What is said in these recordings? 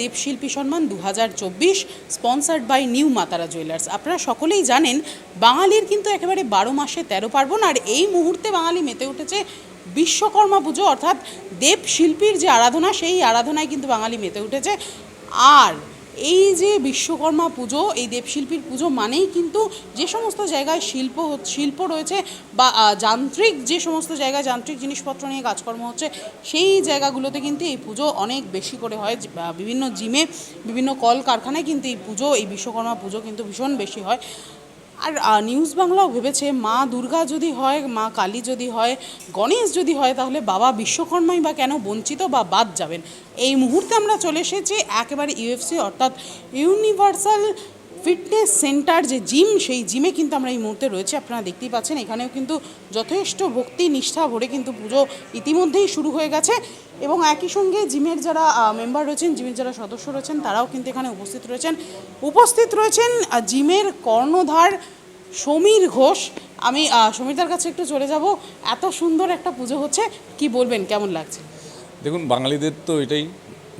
দেবশিল্পী সম্মান দু sponsored by new মাতারা জুয়েলার্স আপনারা সকলেই জানেন, বাঙালির কিন্তু একেবারে বারো মাসে তেরো পার্বণ, আর এই মুহূর্তে বাঙালি মেতে উঠেছে বিশ্বকর্মা পুজো, অর্থাৎ দেব শিল্পীর যে আরাধনা, সেই আরাধনায় কিন্তু বাঙালি মেতে উঠেছে। আর এই যে বিশ্বকর্মা পুজো, এই দেবশিল্পীর পুজো মানেই কিন্তু যে সমস্ত জায়গায় শিল্প শিল্প রয়েছে বা যান্ত্রিক যে সমস্ত জায়গায় যান্ত্রিক জিনিসপত্র নিয়ে কাজকর্ম হচ্ছে, সেই জায়গাগুলোতে কিন্তু এই পুজো অনেক বেশি করে হয়। বিভিন্ন জিমে, বিভিন্ন কল কারখানায় কিন্তু এই পুজো, এই বিশ্বকর্মা পুজো কিন্তু ভীষণ বেশি হয়। আর নিউজ বাংলাও ভেবেছে, মা দুর্গা যদি হয়, মা কালী যদি হয়, গণেশ যদি হয়, তাহলে বাবা বিশ্বকর্মাই বা কেন বঞ্চিত বা বাদ যাবেন? এই মুহূর্তে আমরা চলে এসেছি একেবারে ইউএফসি, অর্থাৎ ইউনিভার্সাল ফিটনেস সেন্টার যে জিম, সেই জিমে কিন্তু আমরা এই মুহূর্তে রয়েছে। আপনারা দেখতেই পাচ্ছেন, এখানেও কিন্তু যথেষ্ট ভক্তি নিষ্ঠা ভরে কিন্তু পুজো ইতিমধ্যেই শুরু হয়ে গেছে। এবং একই সঙ্গে জিমের যারা মেম্বার রয়েছেন, জিমের যারা সদস্য রয়েছেন, তারাও কিন্তু এখানে উপস্থিত রয়েছেন। উপস্থিত রয়েছেন জিমের কর্ণধার সমীর ঘোষ। আমি সমীরদার কাছে একটু চলে যাব। এত সুন্দর একটা পুজো হচ্ছে। কি বলবেন, কেমন লাগছে? দেখুন, বাঙালিদের তো এটাই,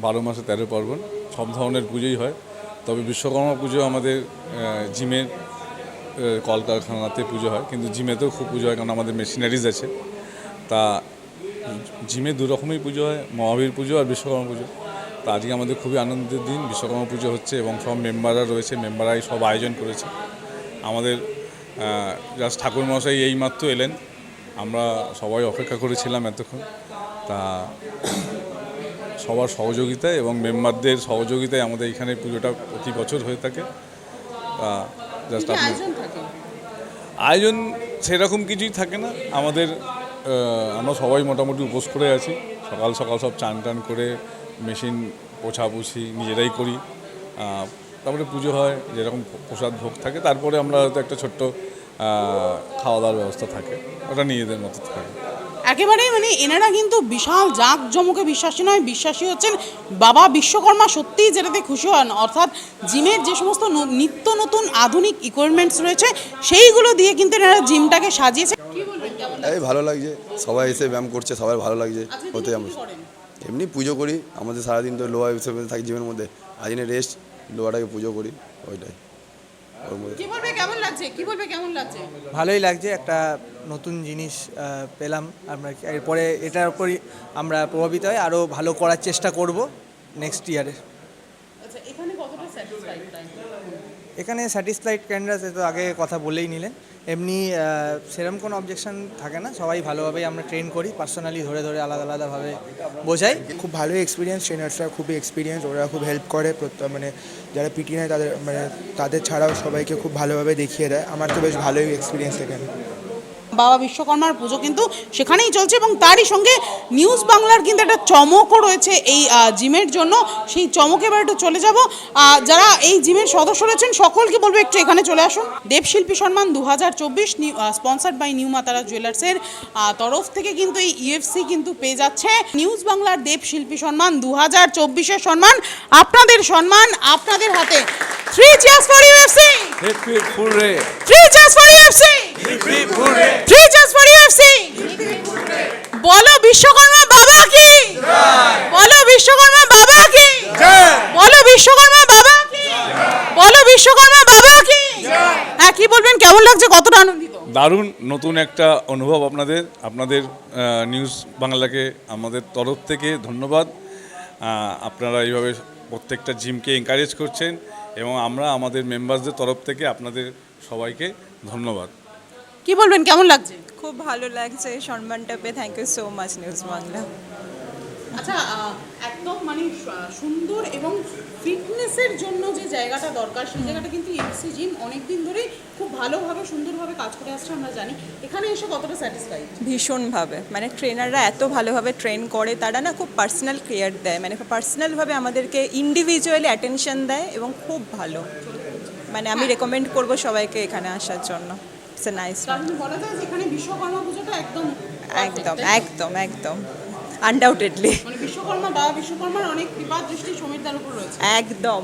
বারো মাসে তেরো পার্বণ, সব ধরনের পুজোই হয়। তবে বিশ্বকর্মা পুজো আমাদের জিমের কলকারখানাতে পুজো হয়, কিন্তু জিমেতেও খুব পুজো হয়, কারণ আমাদের মেশিনারিজ আছে। তা জিমে দু রকমই পুজো হয়, মহাবীর পুজো আর বিশ্বকর্মা পুজো। তা আজকে আমাদের খুবই আনন্দের দিন, বিশ্বকর্মা পুজো হচ্ছে এবং সব মেম্বাররা রয়েছে, মেম্বাররাই সব আয়োজন করেছে। আমাদের জাস্ট ঠাকুরমশাই এইমাত্র এলেন, আমরা সবাই অপেক্ষা করেছিলাম এতক্ষণ। তা সবার সহযোগিতায় এবং মেম্বারদের সহযোগিতায় আমাদের এখানে পুজোটা প্রতি বছর হয়ে থাকে। জাস্ট আপনি আয়োজন সেরকম কিছুই থাকে না। আমাদের আমরা সবাই মোটামুটি উপোস করে আছি। সকাল সকাল সব চান টান করে মেশিন পোছাপুছি নিজেরাই করি। তারপরে পুজো হয় যেরকম প্রসাদ ভোগ থাকে। তারপরে আমরা হয়তো একটা ছোট্ট খাওয়া দাওয়ার ব্যবস্থা থাকে। ওটা নিজেদের মতো থাকে। একেবারেই মানে এনারা কিন্তু বিশাল জাঁক জমকে বিশ্বাসী নয় বিশ্বাসী হচ্ছেন বাবা বিশ্বকর্মা সত্যিই যেটাতে খুশি হন। অর্থাৎ জিমের যে সমস্ত নিত্য নতুন আধুনিক ইকুইপমেন্টস রয়েছে সেইগুলো দিয়ে কিন্তু এনারা জিমটাকে সাজিয়েছে। কি এই ভালো লাগছে। সবাই এসে ব্যায়াম করছে সবাই ভালো লাগছে। হতে দিনে আমরা এমনি পুজো করি। আমাদের সারাদিন তো লোয়া হিসেবে থাকি জীবনের মধ্যে। আদিনে রেস্ট লোয়াটাকে পুজো করি ওইটাই। কি বলবে? কেমন লাগছে? কি বলবে? কেমন লাগছে? ভালোই লাগছে একটা নতুন জিনিস পেলাম আমরা। এরপরে এটার উপরই আমরা প্রভাবিত হয় আরও ভালো করার চেষ্টা করব নেক্সট ইয়ারে আচ্ছা এখানে কতটা স্যাটিসফাইড এখানে স্যাটিসফাইড ক্যান্ডাস তো আগে কথা বলেই নিলেন। এমনি সেরকম কোনো অবজেকশন থাকে না। সবাই ভালোভাবেই আমরা ট্রেন করি পার্সোনালি ধরে ধরে আলাদা আলাদাভাবে বোঝাই। খুব ভালো এক্সপিরিয়েন্স ট্রেনার্সরা খুবই এক্সপিরিয়েন্স ওরা খুব হেল্প করে মানে যারা পিটি নেয় তাদের মানে তাদের ছাড়াও সবাইকে খুব ভালোভাবে দেখিয়ে দেয়। আমার তো বেশ ভালোই এক্সপিরিয়েন্স এখানে। বাবা বিশ্বকর্মার পুজো কিন্তু সেখানেই চলছে এবং তারই সঙ্গে নিউজ বাংলার কিন্তু একটা চমকও রয়েছে এই জিমের জন্য। সেই চমকে এবার একটু চলে যাব। যারা এই জিমের সদস্য রয়েছেন, সকলকে বলব একটু এখানে চলে আসুন। দেবশিল্পী সম্মান দু হাজার চব্বিশ স্পন্সার্ড বাই নিউ মাতারা জুয়েলার্সের তরফ থেকে কিন্তু এই ইউএফসি কিন্তু পেয়ে যাচ্ছে। নিউজ বাংলার দেবশিল্পী সম্মান দু হাজার চব্বিশের সম্মান আপনাদের সম্মান আপনাদের হাতে। Three chairs for UFC three chairs for UFC three chance for UFC বলো বিশ্বকর্মা বাবা কি? বলো বিশ্বকর্মা বাবা কি? বলো বিশ্বকর্মা বাবা কি? বলো বিশ্বকর্মা বাবা কি? হ্যাঁ কি বলবেন? কেমন লাগছে? কতটা আনন্দিত? দারুণ নতুন একটা অনুভব আপনাদের আপনাদের নিউজ বাংলাকে আমাদের তরফ থেকে ধন্যবাদ। আপনারা এইভাবে প্রত্যেকটা জিমকে এনকারেজ করছেন। এবং আমরা আমাদের মেম্বারদের তরফ থেকে আপনাদের সবাইকে ধন্যবাদ। কি বলবেন কেমন লাগছে? খুব ভালো লাগছে সম্মানটা পেয়ে। Thank you so much news Bangla আচ্ছা একদম মানে সুন্দর এবং ফিটনেসের জন্য যে জায়গাটা দরকার সেই জায়গাটা কিন্তু এফসি জিম অনেকদিন ধরেই খুব ভালোভাবে সুন্দরভাবে কাজ করে আসছে আমরা জানি। এখানে এসে কতটা স্যাটিসফাইড ভীষণভাবে। মানে ট্রেনাররা এত ভালোভাবে ট্রেন করে তারা না খুব পার্সোনাল কেয়ার দেয়। মানে পার্সোনালভাবে আমাদেরকে ইন্ডিভিজুয়ালি অ্যাটেনশন দেয় এবং খুব ভালো। মানে আমি রেকমেন্ড করব সবাইকে এখানে আসার জন্য। ইটস এ নাইস বলা যায় যে এখানে বিশ্বকর্মা পুজোটা একদম একদম? একদম একদম। আনডাউটেডলি মানে বিশ্বকর্মা বাবা বিশ্বকর্মার অনেক কৃপা দৃষ্টি সমীরদার উপর রয়েছে। একদম।